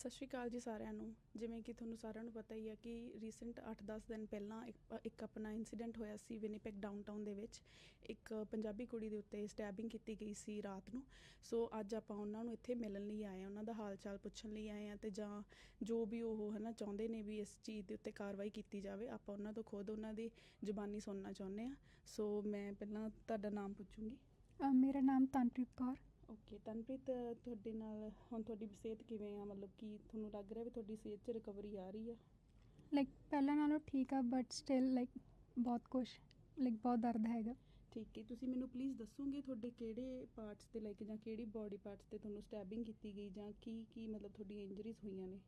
ਸਤਿ ਸ਼੍ਰੀ ਅਕਾਲ ਜੀ ਸਾਰਿਆਂ ਨੂੰ। ਜਿਵੇਂ ਕਿ ਤੁਹਾਨੂੰ ਸਾਰਿਆਂ ਨੂੰ ਪਤਾ ਹੀ ਹੈ ਕਿ ਰੀਸੈਂਟ 8-10 ਦਿਨ ਪਹਿਲਾਂ ਇੱਕ ਇੱਕ ਆਪਣਾ ਇਨਸੀਡੈਂਟ ਹੋਇਆ ਸੀ ਵਿਨੀਪੈਗ ਡਾਊਨਟਾਊਨ ਦੇ ਵਿੱਚ। ਇੱਕ ਪੰਜਾਬੀ ਕੁੜੀ ਦੇ ਉੱਤੇ ਸਟੈਬਿੰਗ ਕੀਤੀ ਗਈ ਸੀ ਰਾਤ ਨੂੰ। ਸੋ ਅੱਜ ਆਪਾਂ ਉਹਨਾਂ ਨੂੰ ਇੱਥੇ ਮਿਲਣ ਲਈ ਆਏ ਹਾਂ, ਉਹਨਾਂ ਦਾ ਹਾਲ ਚਾਲ ਪੁੱਛਣ ਲਈ ਆਏ ਹਾਂ ਤੇ ਜਾਂ ਜੋ ਵੀ ਉਹ ਹਨਾ ਚਾਹੁੰਦੇ ਨੇ ਵੀ ਇਸ ਚੀਜ਼ ਦੇ ਉੱਤੇ ਕਾਰਵਾਈ ਕੀਤੀ ਜਾਵੇ, ਆਪਾਂ ਉਹਨਾਂ ਤੋਂ ਖੁਦ ਉਹਨਾਂ ਦੀ ਜ਼ੁਬਾਨੀ ਸੁਣਨਾ ਚਾਹੁੰਦੇ ਹਾਂ। ਸੋ ਮੈਂ ਪਹਿਲਾਂ ਤੁਹਾਡਾ ਨਾਮ ਪੁੱਛੂੰਗੀ। ਮੇਰਾ ਨਾਮ ਤਨਪ੍ਰੀਤ ਕੌਰ। ਓਕੇ ਤਨਪ੍ਰੀਤ ਤੁਹਾਡੇ ਨਾਲ ਹੁਣ ਤੁਹਾਡੀ ਸਿਹਤ ਕਿਵੇਂ ਆ? ਮਤਲਬ ਕਿ ਤੁਹਾਨੂੰ ਲੱਗ ਰਿਹਾ ਵੀ ਤੁਹਾਡੀ ਸਿਹਤ 'ਚ ਰਿਕਵਰੀ ਆ ਰਹੀ ਆ? ਲਾਈਕ ਪਹਿਲਾਂ ਨਾਲੋਂ ਠੀਕ ਆ ਬਟ ਸਟਿਲ ਲਾਈਕ ਬਹੁਤ ਕੁਛ ਲਾਈਕ ਬਹੁਤ ਦਰਦ ਹੈਗਾ। ਠੀਕ ਹੈ ਤੁਸੀਂ ਮੈਨੂੰ ਪਲੀਜ਼ ਦੱਸੋਗੇ ਤੁਹਾਡੇ ਕਿਹੜੇ ਪਾਰਟਸ ਤੇ ਲੈ ਕੇ ਜਾਂ ਕਿਹੜੀ ਬਾਡੀ ਪਾਰਟਸ ਤੇ ਤੁਹਾਨੂੰ ਸਟੈਬਿੰਗ ਕੀਤੀ ਗਈ ਜਾਂ ਕੀ ਕੀ ਮਤਲਬ ਤੁਹਾਡੀਆਂ ਇੰਜਰੀਜ਼ ਹੋਈਆਂ ਨੇ?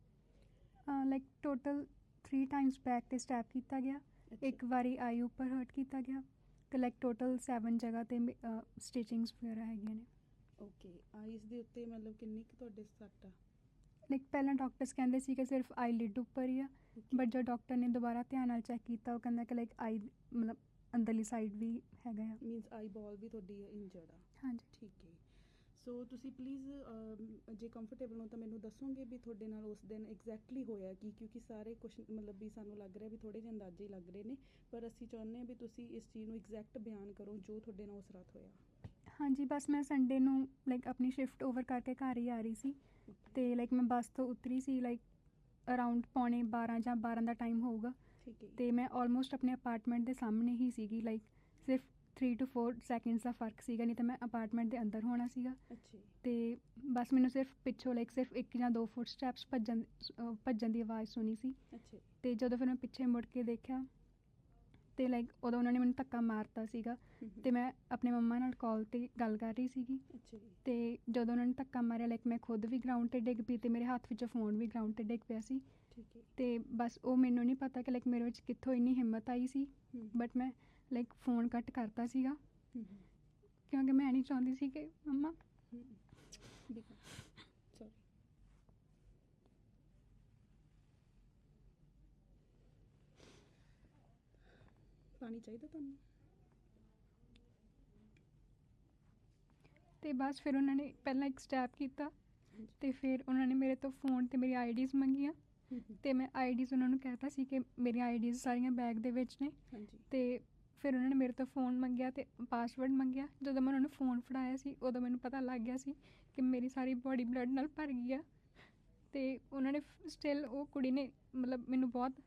ਲਾਈਕ ਟੋਟਲ 3 ਟਾਈਮਸ ਬੈਕ ਤੇ ਸਟੈਪ ਕੀਤਾ ਗਿਆ ਇੱਕ ਵਾਰੀ ਆਈ ਉੱਪਰ ਹਰਟ ਕੀਤਾ ਗਿਆ ਤੇ ਲਾਈਕ ਟੋਟਲ 7 ਜਗ੍ਹਾ ਤੇ ਸਟਿਚਿੰਗਸ ਵਗੈਰਾ ਹੈਗੀਆਂ ਨੇ। ਓਕੇ ਆਈਜ਼ ਦੇ ਉੱਤੇ ਮਤਲਬ ਕਿੰਨੀ ਕੁ ਤੁਹਾਡੇ ਸੱਟ ਆ? ਲਾਈਕ ਪਹਿਲਾਂ ਡਾਕਟਰਸ ਕਹਿੰਦੇ ਸੀ ਕਿ ਸਿਰਫ ਆਈ ਲਿਡ ਉੱਪਰ ਹੀ ਆ ਬਟ ਜਦ ਡਾਕਟਰ ਨੇ ਦੁਬਾਰਾ ਧਿਆਨ ਨਾਲ ਚੈੱਕ ਕੀਤਾ ਉਹ ਕਹਿੰਦਾ ਕਿ ਲਾਈਕ ਆਈ ਮਤਲਬ ਅੰਦਰਲੀ ਸਾਈਡ ਵੀ ਹੈਗਾ ਆ। ਮੀਨਸ ਆਈ ਬਾਲ ਵੀ ਤੁਹਾਡੀ ਇੰਜਰਡ ਆ। ਹਾਂਜੀ। ਠੀਕ ਹੈ। ਸੋ ਤੁਸੀਂ ਪਲੀਜ਼ ਜੇ ਕੰਫਰਟੇਬਲ ਹੋ ਤਾਂ ਮੈਨੂੰ ਦੱਸੋਗੇ ਵੀ ਤੁਹਾਡੇ ਨਾਲ ਉਸ ਦਿਨ ਐਗਜ਼ੈਕਟਲੀ ਹੋਇਆ ਕੀ? ਕਿਉਂਕਿ ਸਾਰੇ ਕੁਝ ਮਤਲਬ ਵੀ ਸਾਨੂੰ ਲੱਗ ਰਿਹਾ ਵੀ ਥੋੜੇ ਜਿਹੇ ਅੰਦਾਜ਼ੇ ਹੀ ਲੱਗ ਰਹੇ ਨੇ ਪਰ ਅਸੀਂ ਚਾਹੁੰਦੇ ਹਾਂ ਵੀ ਤੁਸੀਂ ਇਸ ਚੀਜ਼ ਨੂੰ ਐਗਜ਼ੈਕਟ ਬਿਆਨ ਕਰੋ ਜੋ ਤੁਹਾਡੇ ਨਾਲ ਉਸ ਰਾਤ ਹੋਇਆ। ਹਾਂਜੀ ਬਸ ਮੈਂ ਸੰਡੇ ਨੂੰ ਲਾਈਕ ਆਪਣੀ ਸ਼ਿਫਟ ਓਵਰ ਕਰਕੇ ਘਰ ਹੀ ਆ ਰਹੀ ਸੀ ਤੇ ਲਾਈਕ ਮੈਂ ਬੱਸ ਤੋਂ ਉਤਰੀ ਸੀ ਲਾਈਕ ਅਰਾਊਂਡ ਪੌਣੇ 12 ਜਾਂ 12 ਦਾ ਟਾਈਮ ਹੋਊਗਾ ਠੀਕ ਹੈ ਤੇ ਮੈਂ ਆਲਮੋਸਟ ਆਪਣੇ ਅਪਾਰਟਮੈਂਟ ਦੇ ਸਾਹਮਣੇ ਹੀ ਸੀਗੀ ਲਾਈਕ ਸਿਰਫ 3 ਟੂ 4 ਸੈਕਿੰਡਸ ਦਾ ਫ਼ਰਕ ਸੀਗਾ ਨਹੀਂ ਤਾਂ ਮੈਂ ਅਪਾਰਟਮੈਂਟ ਦੇ ਅੰਦਰ ਹੋਣਾ ਸੀਗਾ ਅੱਛਾ ਤੇ ਬਸ ਮੈਨੂੰ ਸਿਰਫ ਪਿੱਛੋਂ ਲਾਈਕ ਸਿਰਫ ਇੱਕ ਜਾਂ ਦੋ ਫੁੱਟ ਸਟੈਪਸ ਭੱਜਣ ਭੱਜਣ ਦੀ ਆਵਾਜ਼ ਸੁਣੀ ਸੀ ਅੱਛਾ ਤੇ ਜਦੋਂ ਫਿਰ ਮੈਂ ਪਿੱਛੇ ਮੁੜ ਕੇ ਦੇਖਿਆ ਤੇ ਲਾਈਕ ਉਦੋਂ ਉਹਨਾਂ ਨੇ ਮੈਨੂੰ ਧੱਕਾ ਮਾਰਤਾ ਸੀਗਾ। ਤੇ ਮੈਂ ਆਪਣੇ ਮੰਮਾ ਨਾਲ ਕਾਲ ਤੇ ਗੱਲ ਕਰ ਰਹੀ ਸੀਗੀ। ਅੱਛਾ ਜੀ। ਤੇ ਜਦੋਂ ਉਹਨਾਂ ਨੇ ਧੱਕਾ ਮਾਰਿਆ ਲਾਈਕ ਮੈਂ ਖੁਦ ਵੀ ਗਰਾਊਂਡ ਤੇ ਡਿੱਗ ਪਈ ਤੇ ਮੇਰੇ ਹੱਥ ਵਿੱਚੋਂ ਫੋਨ ਵੀ ਗਰਾਊਂਡ ਤੇ ਡਿੱਗ ਪਿਆ ਸੀ। ਠੀਕ ਹੈ। ਤੇ ਬਸ ਉਹ ਮੈਨੂੰ ਨਹੀਂ ਪਤਾ ਕਿ ਲਾਈਕ ਮੇਰੇ ਵਿੱਚ ਕਿੱਥੋਂ ਇੰਨੀ ਹਿੰਮਤ ਆਈ ਸੀ। ਬਟ ਮੈਂ ਲਾਈਕ ਫੋਨ ਕੱਟ ਕਰਤਾ ਸੀਗਾ। ਕਿਉਂਕਿ ਮੈਂ ਨਹੀਂ ਚਾਹੁੰਦੀ ਸੀ ਕਿ ਮੰਮਾ ਹਮ। ਬਿਲਕੁਲ ਸੌਰੀ ਪਾਣੀ ਚਾਹੀਦਾ ਤੁਹਾਨੂੰ? ਤੇ ਬਸ ਫਿਰ ਉਹਨਾਂ ਨੇ ਪਹਿਲਾਂ ਇੱਕ ਸਟੈਪ ਕੀਤਾ। ਤੇ ਫਿਰ ਉਹਨਾਂ ਨੇ ਮੇਰੇ ਤੋਂ ਫੋਨ ਤੇ ਮੇਰੀ ਆਈਡੀਜ਼ ਮੰਗੀਆਂ। ਤੇ ਮੈਂ ਆਈਡੀਜ਼ ਉਹਨਾਂ ਨੂੰ ਕਹਿਤਾ ਸੀ ਕਿ ਮੇਰੀਆਂ ਆਈਡੀਜ਼ ਸਾਰੀਆਂ ਬੈਗ ਦੇ ਵਿੱਚ ਨੇ। ਤੇ ਫਿਰ ਉਹਨਾਂ ਨੇ ਮੇਰੇ ਤੋਂ ਫੋਨ ਮੰਗਿਆ ਤੇ ਪਾਸਵਰਡ ਮੰਗਿਆ। ਜਦੋਂ ਮੈਂ ਉਹਨਾਂ ਨੂੰ ਫੋਨ ਫੜਾਇਆ ਸੀ ਉਦੋਂ ਮੈਨੂੰ ਪਤਾ ਲੱਗ ਗਿਆ ਸੀ ਕਿ ਮੇਰੀ ਸਾਰੀ ਬੋਡੀ ਬਲੱਡ ਨਾਲ ਭਰ ਗਈ ਆ। ਤੇ ਉਹਨਾਂ ਨੇ ਸਟਿਲ ਉਹ ਕੁੜੀ ਨੇ ਮਤਲਬ ਮੈਨੂੰ ਬਹੁਤ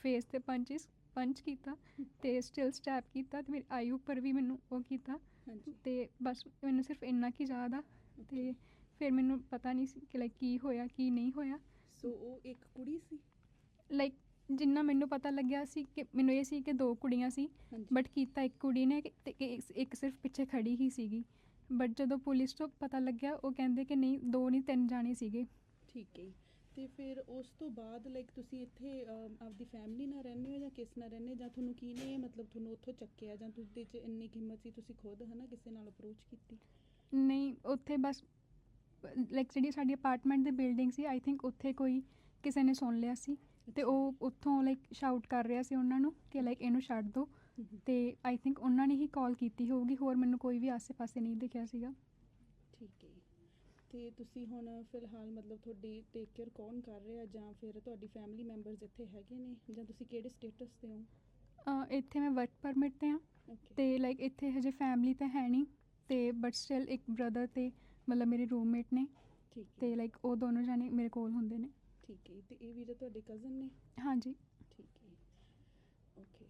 ਫੇਸ ਤੇ ਪੰਚਸ ਪੰਚ ਕੀਤਾ ਤੇ ਸਟਿਲ ਸਟੈਪ ਕੀਤਾ ਤੇ ਮੇਰੀ ਆਈ ਉੱਪਰ ਵੀ ਮੈਨੂੰ ਉਹ ਕੀਤਾ ਹਾਂਜੀ। ਤੇ ਬਸ ਮੈਨੂੰ ਸਿਰਫ ਇੰਨਾ ਕੀ ਯਾਦ ਆ ਤੇ ਫਿਰ ਮੈਨੂੰ ਪਤਾ ਨਹੀਂ ਸੀ ਕਿ ਲਾਈਕ ਕੀ ਹੋਇਆ ਕੀ ਨਹੀਂ ਹੋਇਆ। ਸੋ ਉਹ ਇੱਕ ਕੁੜੀ ਸੀ? ਲਾਈਕ ਜਿੰਨਾ ਮੈਨੂੰ ਪਤਾ ਲੱਗਿਆ ਸੀ ਕਿ ਮੈਨੂੰ ਇਹ ਸੀ ਕਿ ਦੋ ਕੁੜੀਆਂ ਸੀ ਬਟ ਕੀਤਾ ਇੱਕ ਕੁੜੀ ਨੇ ਤੇ ਇੱਕ- ਸਿਰਫ ਪਿੱਛੇ ਖੜੀ ਹੀ ਸੀਗੀ। ਬਟ ਜਦੋਂ ਪੁਲਿਸ ਤੋਂ ਪਤਾ ਲੱਗਿਆ ਉਹ ਕਹਿੰਦੇ ਕਿ ਨਹੀਂ ਦੋ ਨਹੀਂ ਤਿੰਨ ਜਾਣੇ ਸੀਗੇ। ਠੀਕ ਹੈ। ਤੇ ਫਿਰ ਉਸ ਤੋਂ ਬਾਅਦ ਲਾਈਕ ਤੁਸੀਂ ਇੱਥੇ ਅਮ, ਆਪਦੀ ਫੈਮਿਲੀ ਨਾਲ ਰਹਿੰਦੇ ਹੋ ਜਾਂ ਕਿਸ ਨਾਲ ਰਹਿੰਦੇ ਜਾਂ ਤੁਹਾਨੂੰ ਕੀ ਨੇ ਮਤਲਬ ਤੁਹਾਨੂੰ ਉੱਥੋਂ ਚੱਕਿਆ ਜਾਂ ਤੁਹਾਡੇ 'ਚ ਇੰਨੀ ਹਿੰਮਤ ਸੀ ਤੁਸੀਂ ਖੁਦ ਹਨਾ ਕਿਸੇ ਨਾਲ ਅਪਰੋਚ ਕੀਤੀ? ਨਹੀਂ ਉੱਥੇ ਬਸ ਲਾਈਕ ਜਿਹੜੀ ਸਾਡੀ ਅਪਾਰਟਮੈਂਟ ਦੀ ਬਿਲਡਿੰਗ ਸੀ ਆਈ ਥਿੰਕ ਉੱਥੇ ਕੋਈ ਕਿਸੇ ਨੇ ਸੁਣ ਲਿਆ ਸੀ ਤੇ ਉਹ ਉੱਥੋਂ ਲਾਈਕ ਸ਼ਾਊਟ ਕਰ ਰਿਹਾ ਸੀ ਉਹਨਾਂ ਨੂੰ ਕਿ ਲਾਈਕ ਇਹਨੂੰ ਛੱਡ ਦਿਓ ਤੇ ਆਈ ਥਿੰਕ ਉਹਨਾਂ ਨੇ ਹੀ ਕਾਲ ਕੀਤੀ ਹੋਊਗੀ ਹੋਰ ਮੈਨੂੰ ਕੋਈ ਵੀ ਆਸੇ-ਪਾਸੇ ਨਹੀਂ ਦਿਖਿਆ ਸੀਗਾ। ਠੀਕ ਹੈ। ਤੇ ਤੁਸੀਂ ਹੁਣ ਫਿਲਹਾਲ ਮਤਲਬ ਤੁਹਾਡੀ ਟੇਕ ਕੇਅਰ ਕੌਣ ਕਰ ਰਿਹਾ ਜਾਂ ਫਿਰ ਤੁਹਾਡੀ ਫੈਮਿਲੀ ਮੈਂਬਰਸ ਇੱਥੇ ਹੈਗੇ ਨੇ ਜਾਂ ਤੁਸੀਂ ਕਿਹੜੇ ਸਟੇਟਸ ਤੇ ਹੋ? ਇੱਥੇ ਮੈਂ ਵਰਕ ਪਰਮਿਟ ਤੇ ਓਕੇ ਤੇ ਲਾਈਕ ਇੱਥੇ ਹਜੇ ਫੈਮਿਲੀ ਤਾਂ ਹੈ ਨਹੀਂ ਤੇ ਬਟ ਸਟਿਲ ਇੱਕ ਬ੍ਰਦਰ ਤੇ ਮਤਲਬ ਮੇਰੇ ਰੂਮਮੇਟ ਨੇ ਠੀਕ ਹੈ। ਤੇ ਲਾਈਕ ਉਹ ਦੋਨੋਂ ਜਾਣੇ ਮੇਰੇ ਕੋਲ ਹੁੰਦੇ ਨੇ। ਠੀਕ ਹੈ ਤੇ ਇਹ ਵੀਰੇ ਤੁਹਾਡੇ ਕਜ਼ਨ ਨੇ? ਹਾਂਜੀ ਠੀਕ ਹੈ ਓਕੇ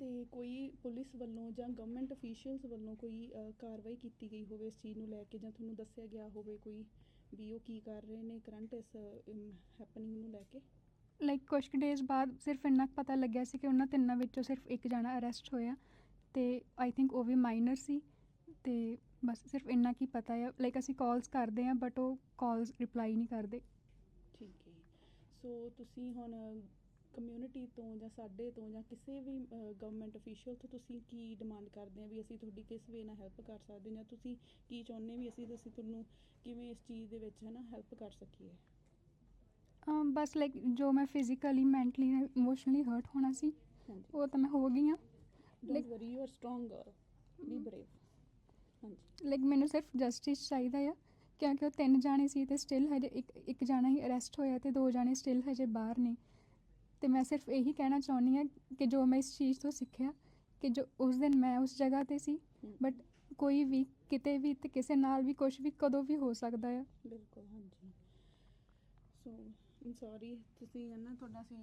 ਤੇ ਕੋਈ ਪੁਲਿਸ ਵੱਲੋਂ ਜਾਂ ਗਵਰਨਮੈਂਟ ਅਫੀਸ਼ੀਅਲਸ ਵੱਲੋਂ ਕੋਈ ਅ, ਕਾਰਵਾਈ ਕੀਤੀ ਗਈ ਹੋਵੇ ਇਸ ਚੀਜ਼ ਨੂੰ ਲੈ ਕੇ ਜਾਂ ਤੁਹਾਨੂੰ ਦੱਸਿਆ ਗਿਆ ਹੋਵੇ ਕੋਈ ਵੀ ਉਹ ਕੀ ਕਰ ਰਹੇ ਨੇ ਕਰੰਟ ਇਸ ਹੈਪਨਿੰਗ ਨੂੰ ਲੈ ਕੇ? ਲਾਈਕ ਕੁਝ ਡੇਜ਼ ਬਾਅਦ ਸਿਰਫ ਇੰਨਾ ਕੁ ਪਤਾ ਲੱਗਿਆ ਸੀ ਕਿ ਉਹਨਾਂ ਤਿੰਨਾਂ ਵਿੱਚੋਂ ਸਿਰਫ ਇੱਕ ਜਣਾ ਅਰੈਸਟ ਹੋਇਆ ਤੇ ਆਈ ਥਿੰਕ ਉਹ ਵੀ ਮਾਈਨਰ ਸੀ ਤੇ ਬਸ ਸਿਰਫ ਇੰਨਾ ਕੀ ਪਤਾ ਹੈ ਲਾਈਕ ਅਸੀਂ ਕਾਲਸ ਕਰਦੇ ਆ ਬਟ ਉਹ ਕਾਲਸ ਰਿਪਲਾਈ ਨਹੀਂ ਕਰਦੇ। ਠੀਕ ਹੈ। ਸੋ ਤੁਸੀਂ ਹੁਣ ਕਮਿਊਨਿਟੀ ਤੋਂ ਜਾਂ ਸਾਡੇ ਤੋਂ ਜਾਂ ਕਿਸੇ ਵੀ ਗਵਰਨਮੈਂਟ ਅਫੀਸ਼ੀਅਲ ਤੋਂ ਤੁਸੀਂ ਕੀ ਡਿਮਾਂਡ ਕਰਦੇ ਆ ਵੀ ਅਸੀਂ ਤੁਹਾਡੀ ਕਿਸ ਵੇ ਨਾਲ ਹੈਲਪ ਕਰ ਸਕਦੇ ਹਾਂ ਜਾਂ ਤੁਸੀਂ ਕੀ ਚਾਹੁੰਦੇ ਵੀ ਅਸੀਂ ਅਸੀਂ ਤੁਹਾਨੂੰ ਕਿਵੇਂ ਇਸ ਚੀਜ਼ ਦੇ ਵਿੱਚ ਹੈ ਨਾ ਹੈਲਪ ਕਰ ਸਕੀਏ? ਅਮ ਬਸ ਲਾਈਕ ਜੋ ਮੈਂ ਫਿਜ਼ੀਕਲੀ ਮੈਂਟਲੀ ਇਮੋਸ਼ਨਲੀ ਹਰਟ ਹੋਣਾ ਸੀ ਉਹ ਤਾਂ ਮੈਂ ਹੋ ਗਈ ਆ Like- worry you are strong be brave ਹਾਂਜੀ। ਲਾਈਕ ਮੈਨੂੰ ਸਿਰਫ ਜਸਟਿਸ ਚਾਹੀਦਾ ਆ ਕਿਉਂਕਿ ਉਹ ਤਿੰਨ ਜਾਣੇ ਸੀ ਤੇ ਸਟਿਲ ਹਜੇ ਇੱਕ ਇੱਕ ਜਾਣਾ ਹੀ ਅਰੈਸਟ ਹੋਇਆ ਤੇ ਦੋ ਜਾਣੇ ਸਟਿਲ ਹਜੇ ਬਾਹਰ ਨੇ। ਤੇ ਮੈਂ ਸਿਰਫ ਇਹੀ ਕਹਿਣਾ ਚਾਹੁੰਦੀ ਹਾਂ ਕਿ ਜੋ ਮੈਂ ਇਸ ਚੀਜ਼ ਤੋਂ ਸਿੱਖਿਆ ਕਿ ਜੋ ਉਸ ਦਿਨ ਮੈਂ ਉਸ ਜਗ੍ਹਾ ਤੇ ਸੀ ਬਟ ਕੋਈ ਵੀ ਕਿਤੇ ਵੀ ਤੇ ਕਿਸੇ ਨਾਲ ਵੀ ਕੁਝ ਵੀ ਕਦੋਂ ਵੀ ਹੋ ਸਕਦਾ ਆ। ਬਿਲਕੁਲ ਹਾਂਜੀ। ਸੋ ਆਮ ਸੌਰੀ ਤੁਸੀਂ ਹੈ ਨਾ ਤੁਹਾਡਾ ਸੀ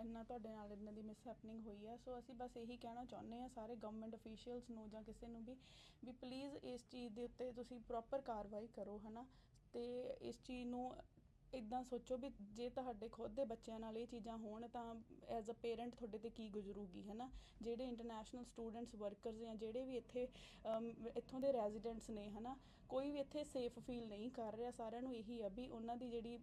ਇੰਨਾ ਤੁਹਾਡੇ ਨਾਲ ਇਹਨਾਂ ਦੀ ਮਿਸਹੈਪਨਿੰਗ ਹੋਈ ਹੈ ਸੋ ਅਸੀਂ ਬਸ ਇਹੀ ਕਹਿਣਾ ਚਾਹੁੰਦੇ ਆ ਸਾਰੇ ਗਵਰਨਮੈਂਟ ਅਫੀਸ਼ੀਅਲਸ ਨੂੰ ਜਾਂ ਕਿਸੇ ਨੂੰ ਵੀ ਵੀ ਪਲੀਜ਼ ਇਸ ਚੀਜ਼ ਦੇ ਉੱਤੇ ਤੁਸੀਂ ਪ੍ਰੋਪਰ ਕਾਰਵਾਈ ਕਰੋ ਹਨਾ? ਤੇ ਇਸ ਚੀਜ਼ ਨੂੰ ਇਦਾਂ ਸੋਚੋ ਵੀ ਜੇ ਤੁਹਾਡੇ ਖੁਦ ਦੇ ਬੱਚਿਆਂ ਨਾਲ ਇਹ ਚੀਜ਼ਾਂ ਹੋਣ ਤਾਂ ਐਜ਼ ਅ ਪੇਰੈਂਟ ਤੁਹਾਡੇ ਤੇ ਕੀ ਗੁਜ਼ਰੂਗੀ, ਹੈ ਨਾ? ਜਿਹੜੇ ਇੰਟਰਨੈਸ਼ਨਲ ਸਟੂਡੈਂਟਸ ਵਰਕਰਸ ਜਾਂ ਜਿਹੜੇ ਵੀ ਇੱਥੇ ਇੱਥੋਂ ਦੇ ਰੈਜ਼ੀਡੈਂਟਸ ਨੇ, ਹੈ ਨਾ? ਕੋਈ ਵੀ ਇੱਥੇ ਸੇਫ ਫੀਲ ਨਹੀਂ ਕਰ ਰਿਹਾ, ਸਾਰਿਆਂ ਨੂੰ ਇਹੀ ਆ ਵੀ ਉਹਨਾਂ ਦੀ ਜਿਹੜੀ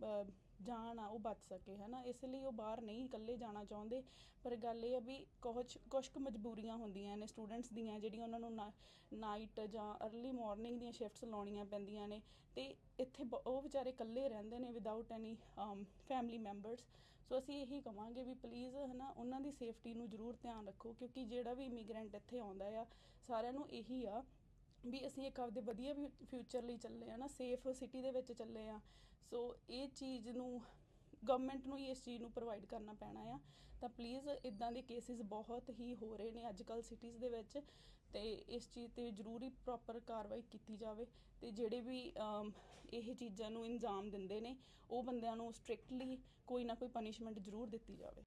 ਜਾਨ ਆ ਉਹ ਬਚ ਸਕੇ, ਹਨਾ? ਇਸ ਲਈ ਉਹ ਬਾਹਰ ਨਹੀਂ ਇਕੱਲੇ ਜਾਣਾ ਚਾਹੁੰਦੇ, ਪਰ ਗੱਲ ਇਹ ਆ ਵੀ ਕੁਛ ਕੁਛ ਕੁ ਮਜਬੂਰੀਆਂ ਹੁੰਦੀਆਂ ਨੇ ਸਟੂਡੈਂਟਸ ਦੀਆਂ ਜਿਹੜੀਆਂ ਉਹਨਾਂ ਨੂੰ ਨਾਈਟ ਜਾਂ ਅਰਲੀ ਮਾਰਨਿੰਗ ਦੀਆਂ ਸ਼ਿਫਟਸ ਲਾਉਣੀਆਂ ਪੈਂਦੀਆਂ ਨੇ, ਤੇ ਇੱਥੇ ਬ- ਉਹ ਵਿਚਾਰੇ ਇਕੱਲੇ ਰਹਿੰਦੇ ਨੇ without any family members so ਅਸੀਂ ਇਹੀ ਕਵਾਂਗੇ ਵੀ ਪਲੀਜ਼ ਹਨਾ, ਉਹਨਾਂ ਦੀ ਸੇਫਟੀ ਨੂੰ ਜ਼ਰੂਰ ਧਿਆਨ ਰੱਖੋ, ਕਿਉਂਕਿ ਜਿਹੜਾ ਵੀ ਇਮੀਗ੍ਰੈਂਟ ਇੱਥੇ ਆਉਂਦਾ ਆ, ਸਾਰਿਆਂ ਨੂੰ ਇਹੀ ਆ ਵੀ ਅਸੀਂ ਇੱਕ ਆਪਦੇ ਵਧੀਆ ਫਿਊਚਰ ਲਈ ਚੱਲੇ ਆ ਨਾ ਸੇਫ ਸਿਟੀ ਦੇ ਵਿੱਚ ਚੱਲੇ ਆ। ਸੋ ਇਹ ਚੀਜ਼ ਨੂੰ ਗਵਰਨਮੈਂਟ ਨੂੰ ਹੀ ਇਸ ਚੀਜ਼ ਨੂੰ ਪ੍ਰੋਵਾਈਡ ਕਰਨਾ ਪੈਣਾ ਆ। ਤਾਂ ਪਲੀਜ਼ ਇਦਾਂ ਦੇ ਕੇਸਿਸ ਬਹੁਤ ਹੀ ਹੋ ਰਹੇ ਨੇ ਅੱਜ ਕੱਲ ਸਿਟੀਜ਼ ਦੇ ਵਿੱਚ ਤੇ ਇਸ ਚੀਜ਼ ਤੇ ਜ਼ਰੂਰੀ ਪ੍ਰੋਪਰ ਕਾਰਵਾਈ ਕੀਤੀ ਜਾਵੇ ਤੇ ਜਿਹੜੇ ਵੀ ਇਹ ਚੀਜ਼ਾਂ ਨੂੰ ਇੰਜਾਮ ਦਿੰਦੇ ਨੇ, ਉਹ ਬੰਦਿਆਂ ਨੂੰ ਸਟ੍ਰਿਕਟਲੀ ਕੋਈ ਨਾ ਕੋਈ ਪਨਿਸ਼ਮੈਂਟ ਜ਼ਰੂਰ ਦਿੱਤੀ ਜਾਵੇ।